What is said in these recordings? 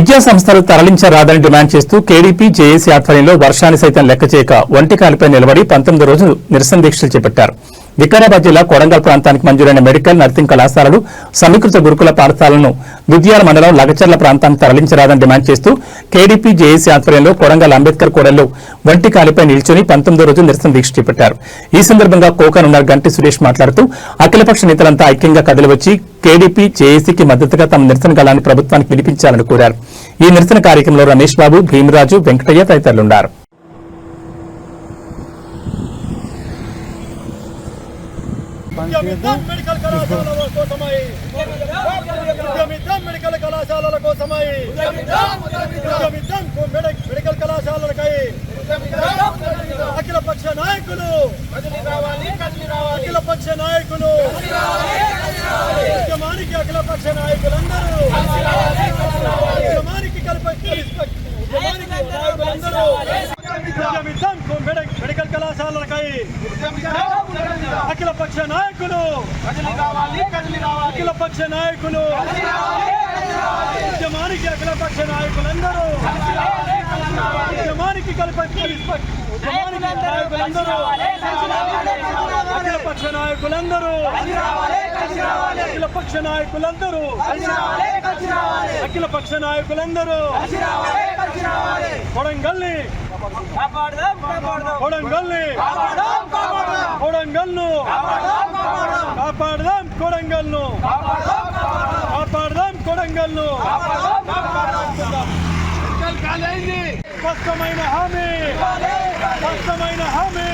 విద్యా సంస్థలు తరలించరాదని డిమాండ్ చేస్తూ కేడీపీ జేఏసీ ఆధ్వర్యంలో వర్షాన్ని సైతం లెక్క చేయక ఒంటికాలిపై నిలబడి పంతొమ్మిది రోజులు నిరసన దీక్షలు చేపట్టారు. వికారాబాద్ జిల్లా కొడంగల్ ప్రాంతానికి మంజూరైన మెడికల్ నర్సింగ్ కళాశాలలు సమీకృత గురుకుల పాఠశాలను దుద్యాల మండలం లగచర్ల ప్రాంతానికి తరలించరాదని డిమాండ్ చేస్తూ కేడీపీ జేఏసీ ఆధ్వర్యంలో కొడంగల్ అంబేద్కర్ కూడల్లో ఒంటికాలిపై నిల్చొని పంతొమ్మిదో రోజు నిరసన దీక్ష చేపట్టారు. ఈ సందర్భంగా కోకనున్న గంటి సురేష్ మాట్లాడుతూ అఖిలపక్ష నేతలంతా ఐక్యంగా కదిలివచ్చి కేడీపీ జేఏసీకి మద్దతుగా తమ నిరసన గళాన్ని ప్రభుత్వానికి వినిపించాలని కోరారు. ఈ నిరసన కార్యక్రమంలో రమేష్ బాబు భీమరాజు వెంకటయ్య తదితరులున్నారు. ఉద్యమిద్దాం మెడికల్ కళాశాలల కోసమై. మెడికల్ కళాశాలలకై అఖిల పక్ష నాయకులు అఖిల పక్ష నాయకులు. ఉద్యమానికి అఖిల పక్ష నాయకులందరూ. ఉద్యమానికి కల్ప ఉద్యమానికి నాయకులందరూ. ఉద్యమిద్దాం మెడి- అఖిల పక్ష నాయకులు అఖిల పక్ష నాయకులు ఉద్యమానికి అఖిల పక్ష నాయకులందరూ ఉద్యమానికి ఉద్యమానికి నాయకులందరూ అఖిల పక్ష నాయకులందరూ అఖిల పక్ష నాయకులందరూ అఖిల పక్ష నాయకులందరూ కొడంగల్ని కొడంగల్ని కొడంగల్ను కాపాడదాం కొడంగల్ను కాపాడదాం కొడంగల్ను స్పష్టమైన హామీ స్పష్టమైన హామీ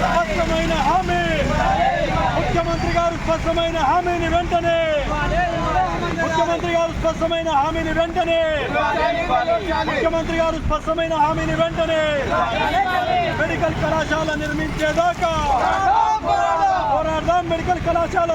స్పష్టమైన హామీ ముఖ్యమంత్రి గారు స్పష్టమైన హామీని వెంటనే గారు స్పష్టమైన హామీని వెంటనే ముఖ్యమంత్రి గారు స్పష్టమైన హామీని వెంటనే మెడికల్ కళాశాల నిర్మించేదాకా పోరాడదాం. మెడికల్ కళాశాల